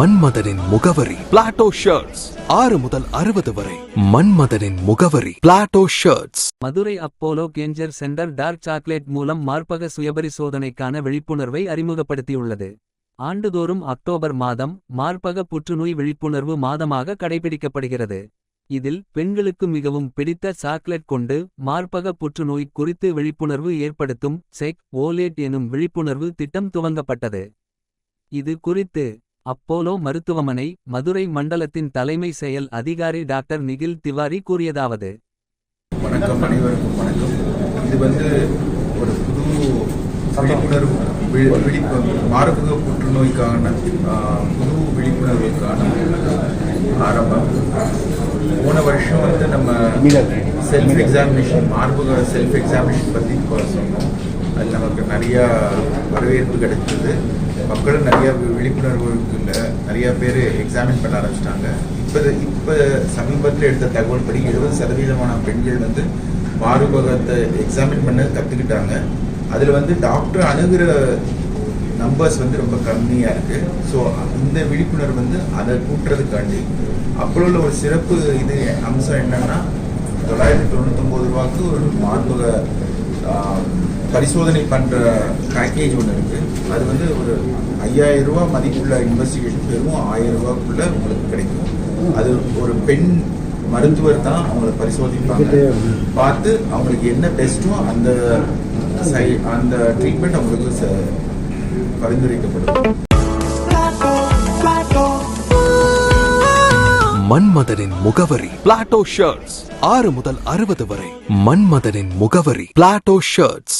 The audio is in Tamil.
மன்மதனின் முகவரி பிளாட்டோ ஷர்ட்ஸ் ஆறு முதல் அறுபது வரை மன்மதனின் முகவரி Plato shirts Madurai Apollo cancer centre dark chocolate மூலம் மார்பக சுயபரிசோதனைக்கான விழிப்புணர்வை அறிமுகப்படுத்தியுள்ளது. ஆண்டுதோறும் அக்டோபர் மாதம் மார்பக புற்றுநோய் விழிப்புணர்வு மாதமாக கடைபிடிக்கப்படுகிறது. இதில் பெண்களுக்கு மிகவும் பிடித்த சாக்லேட் கொண்டு மார்பக புற்றுநோய் குறித்து விழிப்புணர்வு ஏற்படுத்தும் செக் ஓலேட் எனும் விழிப்புணர்வு திட்டம் துவங்கப்பட்டது. இது குறித்து அப்போலோ மருத்துவமனை மதுரை மண்டலத்தின் தலைமை செயல் அதிகாரி டாக்டர் நிகில் திவாரி கூறியதாவது. வணக்கம் அனைவருக்கும் வணக்கம். இது வந்து ஒரு புது விழிப்புணர்வு விழிப்பு மார்பக புற்றுநோய்க்கான புது விழிப்புணர்வுக்கான ஆரம்பம். போன வருஷம் வந்து நம்ம செல்ஃப் எக்ஸாமினேஷன் மார்பக செல்ஃப் எக்ஸாமினேஷன் பற்றி சொன்னோம். நமக்கு நிறையா வரவேற்பு கிடைச்சது. மக்களும் நிறையா விழிப்புணர்வு இருக்குல்ல. நிறையா பேர் எக்ஸாமின் பண்ண ஆரம்பிச்சிட்டாங்க. இப்போ இப்போ சமீபத்தில் எடுத்த தகவல் படி எழுபது சதவீதமான பெண்கள் வந்து மாறுபகத்தை எக்ஸாமின் பண்ண கற்றுக்கிட்டாங்க அதில் வந்து டாக்டர் அணுகிற நம்பர்ஸ் வந்து ரொம்ப கம்மியாக இருக்குது ஸோ இந்த விழிப்புணர்வு வந்து அதை கூட்டுறதுக்காண்டி. அப்போல ஒரு சிறப்பு இது அம்சம் என்னன்னா தொள்ளாயிரத்தி தொண்ணூத்தொம்பது ரூபாய்க்கு ஒரு மார்பக பரிசோதனை பண்ணுற பேக்கேஜ் ஒன்று இருக்குது அது வந்து ஒரு ஐயாயிரம் ரூபா மதிப்புள்ள இன்வெஸ்டிகேஷன் வெறும் ஆயிரம் ரூபாய்க்குள்ள உங்களுக்கு கிடைக்கும். அது ஒரு பெண் மருத்துவர் தான் அவங்கள பரிசோதிப்பாங்க. பார்த்து அவங்களுக்கு என்ன பெஸ்ட்டோ அந்த சை அந்த ட்ரீட்மெண்ட் அவங்களுக்கு ச- பரிந்துரைக்கப்படும். மன்மதனின் முகவரி பிளாட்டோ ஷர்ட்ஸ் ஆறு முதல் அறுபது வரை மன்மதனின் முகவரி பிளாட்டோ ஷர்ட்ஸ்